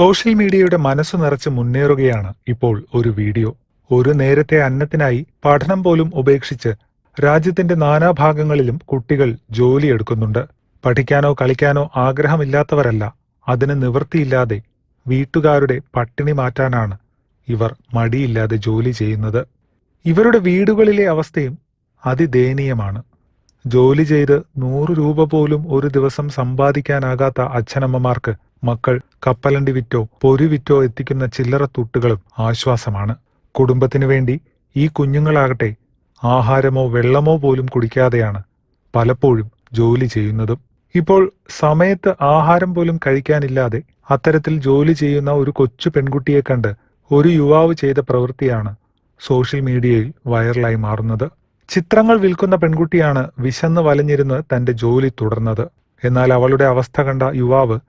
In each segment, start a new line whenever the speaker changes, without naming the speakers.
Social മീഡിയയുടെ മനസ്സ് നിറച്ച് മുന്നേറുകയാണ് ഇപ്പോൾ ഒരു വീഡിയോ. ഒരു നേരത്തെ അന്നത്തിനായി പഠനം പോലും ഉപേക്ഷിച്ച് രാജ്യത്തിന്റെ നാനാഭാഗങ്ങളിലും കുട്ടികൾ ജോലിയെടുക്കുന്നുണ്ട്. പഠിക്കാനോ കളിക്കാനോ ആഗ്രഹമില്ലാത്തവരല്ല. അതിന് നിവൃത്തിയില്ലാതെ വീട്ടുകാരുടെ പട്ടിണി മാറ്റാനാണ് ഇവർ മടിയില്ലാതെ ജോലി ചെയ്യുന്നത്. ഇവരുടെ വീടുകളിലെ അവസ്ഥയും അതിദയനീയമാണ്. ജോലി ചെയ്ത് നൂറ് രൂപ പോലും ഒരു ദിവസം സമ്പാദിക്കാനാകാത്ത അച്ഛനമ്മമാർക്ക് മക്കൾ കപ്പലണ്ടി വിറ്റോ പൊരു വിറ്റോ എത്തിക്കുന്ന ചില്ലറ തൂട്ടുകളും ആശ്വാസമാണ്. കുടുംബത്തിനു വേണ്ടി ഈ കുഞ്ഞുങ്ങളാകട്ടെ ആഹാരമോ വെള്ളമോ പോലും കുടിക്കാതെയാണ് പലപ്പോഴും ജോലി ചെയ്യുന്നതും. ഇപ്പോൾ സമയത്ത് ആഹാരം പോലും കഴിക്കാനില്ലാതെ അത്തരത്തിൽ ജോലി ചെയ്യുന്ന ഒരു കൊച്ചു പെൺകുട്ടിയെ കണ്ട് ഒരു യുവാവ് ചെയ്ത പ്രവൃത്തിയാണ് സോഷ്യൽ മീഡിയയിൽ വൈറലായി മാറുന്നത്. ചിത്രങ്ങൾ വിൽക്കുന്ന പെൺകുട്ടിയാണ് വിശന്ന് വലഞ്ഞിരുന്ന് തന്റെ ജോലി തുടർന്നത്. എന്നാൽ അവളുടെ അവസ്ഥ കണ്ട യുവാവ്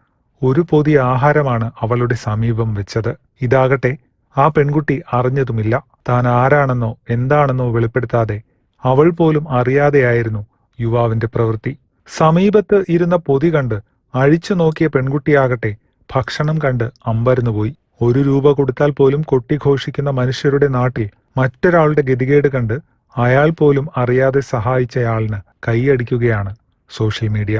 ഒരു പൊതി ആഹാരമാണ് അവളുടെ സമീപം വെച്ചത്. ഇതാകട്ടെ ആ പെൺകുട്ടി അറിഞ്ഞതുമില്ല. താൻ ആരാണെന്നോ എന്താണെന്നോ വെളിപ്പെടുത്താതെ അവൾ പോലും അറിയാതെയായിരുന്നു യുവാവിന്റെ പ്രവൃത്തി. സമീപത്ത് ഇരുന്ന പൊതി കണ്ട് അഴിച്ചു നോക്കിയ പെൺകുട്ടിയാകട്ടെ ഭക്ഷണം കണ്ട് അമ്പരന്നുപോയി ഒരു രൂപ കൊടുത്താൽ പോലും കൊട്ടിഘോഷിക്കുന്ന മനുഷ്യരുടെ നാട്ടിൽ മറ്റൊരാളുടെ ഗതികേട് കണ്ട് അയാൾ പോലും അറിയാതെ സഹായിച്ചയാളിന് കൈയടിക്കുകയാണ് സോഷ്യൽ മീഡിയ.